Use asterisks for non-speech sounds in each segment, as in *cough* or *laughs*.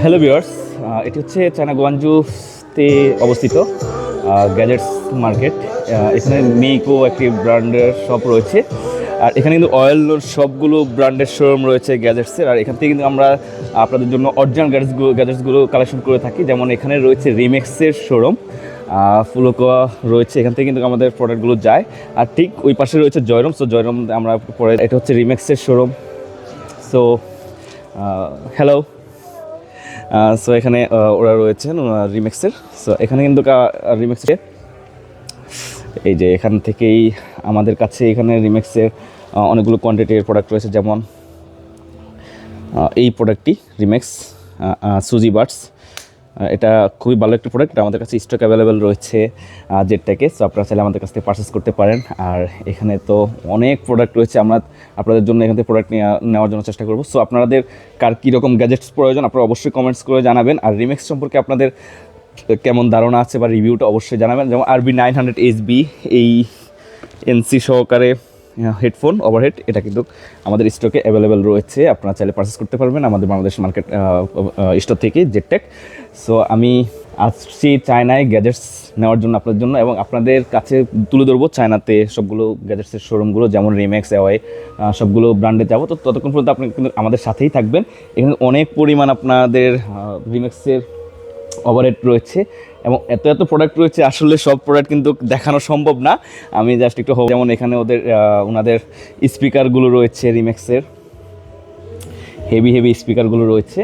Hello viewers এটি হচ্ছে China গোয়াঞ্জুতে অবস্থিত গ্যাজেটস মার্কেট। এখানে মেইকো একটি ব্র্যান্ডের শপ রয়েছে। আর এখানে কিন্তু অয়েল সবগুলো ব্র্যান্ডের শোরুম রয়েছে গ্যাজেটসের আর এখান থেকে কিন্তু আমরা আপনাদের জন্য অরিজিনাল গ্যাজেটসগুলো গ্যাজেটসগুলো কালেকশন করে থাকি। যেমন এখানে রয়েছে রিমেক্সের শোরুম ফুলকোয়া রয়েছে। এখান থেকে কিন্তু আমাদের প্রোডাক্টগুলো যায়। আর ঠিক ওই পাশে রয়েছে জয়রম সো জয়রম আমরা পরে এটা হচ্ছে রিমেক্সের শোরুম সো হ্যালো সো এখানে ওরা রয়েছেন রিমেক্সের সো এখানে কিন্তু রিমেক্সের এই যে এখান থেকেই আমাদের কাছে এখানে রিমেক্সের অনেকগুলো কোয়ান্টিটির প্রোডাক্ট রয়েছে। যেমন এই প্রোডাক্টটি রিমেক্স সুজি বার্ডস এটা খুবই ভালো একটা প্রোডাক্ট আমাদের কাছে স্টক অ্যাভেলেবেল রয়েছে জেটটাকে সো আপনারা চাইলে আমাদের কাছ থেকে পারচেস করতে পারেন। আর এখানে তো অনেক প্রোডাক্ট রয়েছে। আমরা আপনাদের জন্য এখান থেকে প্রোডাক্ট নেওয়ার জন্য চেষ্টা করব। সো আপনাদের কার কীরকম গ্যাজেটস প্রয়োজন, আপনারা অবশ্যই কমেন্টস করে জানাবেন। আর রিমেক্স সম্পর্কে আপনাদের কেমন ধারণা আছে বা রিভিউটা অবশ্যই জানাবেন। যেমন আরবি নাইন হান্ড্রেড এইচবি এই এনসি সহকারে হেডফোন ওভারহেড এটা কিন্তু আমাদের স্টকে অ্যাভেলেবেল রয়েছে। আপনারা চাইলে পারচেস করতে পারবেন আমাদের বাংলাদেশ মার্কেট স্টোর থেকে জেটটেক সো আমি আসছি চায়নায় গ্যাজেটস নেওয়ার জন্য আপনাদের জন্য এবং আপনাদের কাছে তুলে ধরবো চায়নাতে সবগুলো গ্যাজেটসের শোরুমগুলো যেমন রিম্যাক্স অ্যাওয়াই সবগুলো ব্র্যান্ডে যাব। তো ততক্ষণ পর্যন্ত আপনি কিন্তু আমাদের সাথেই থাকবেন। এখানে অনেক পরিমাণ আপনাদের রিমেক্সের ওভারহেড রয়েছে এবং এত এত প্রোডাক্ট রয়েছে, আসলে সব প্রোডাক্ট কিন্তু দেখানো সম্ভব না। আমি জাস্ট একটু হোক যেমন এখানে ওদের ওনাদের স্পিকারগুলো রয়েছে রিমেক্সের হেভি হেভি স্পিকারগুলো রয়েছে।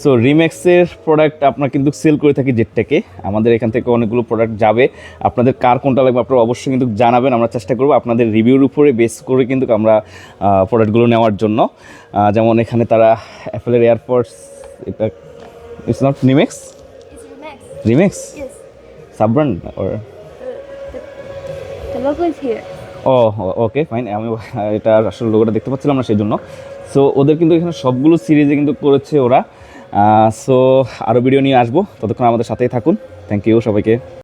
সো রিমেক্সের প্রোডাক্ট আপনার কিন্তু সেল করে থাকি জেটটাকে আমাদের এখান থেকে অনেকগুলো প্রোডাক্ট যাবে। আপনাদের কার কোনটা লাগবে আপনারা অবশ্যই কিন্তু জানাবেন, আমরা চেষ্টা করব আপনাদের রিভিউর উপরে বেস করে কিন্তু আমরা প্রোডাক্টগুলো নেওয়ার জন্য। যেমন এখানে তারা অ্যাপেলের এয়ারপোর্টস এটা it's not Remax It's Yes. The logo is here. ও ওকে ফাইন আমি *laughs* এটা আসলে লোগোটা দেখতে পাচ্ছিলাম না সেই জন্য সো ওদের কিন্তু এখানে সবগুলো সিরিজে কিন্তু করেছে ওরা। সো আরও ভিডিও নিয়ে আসব। ততক্ষণ আমাদের সাথেই থাকুন। থ্যাংক ইউ সবাইকে।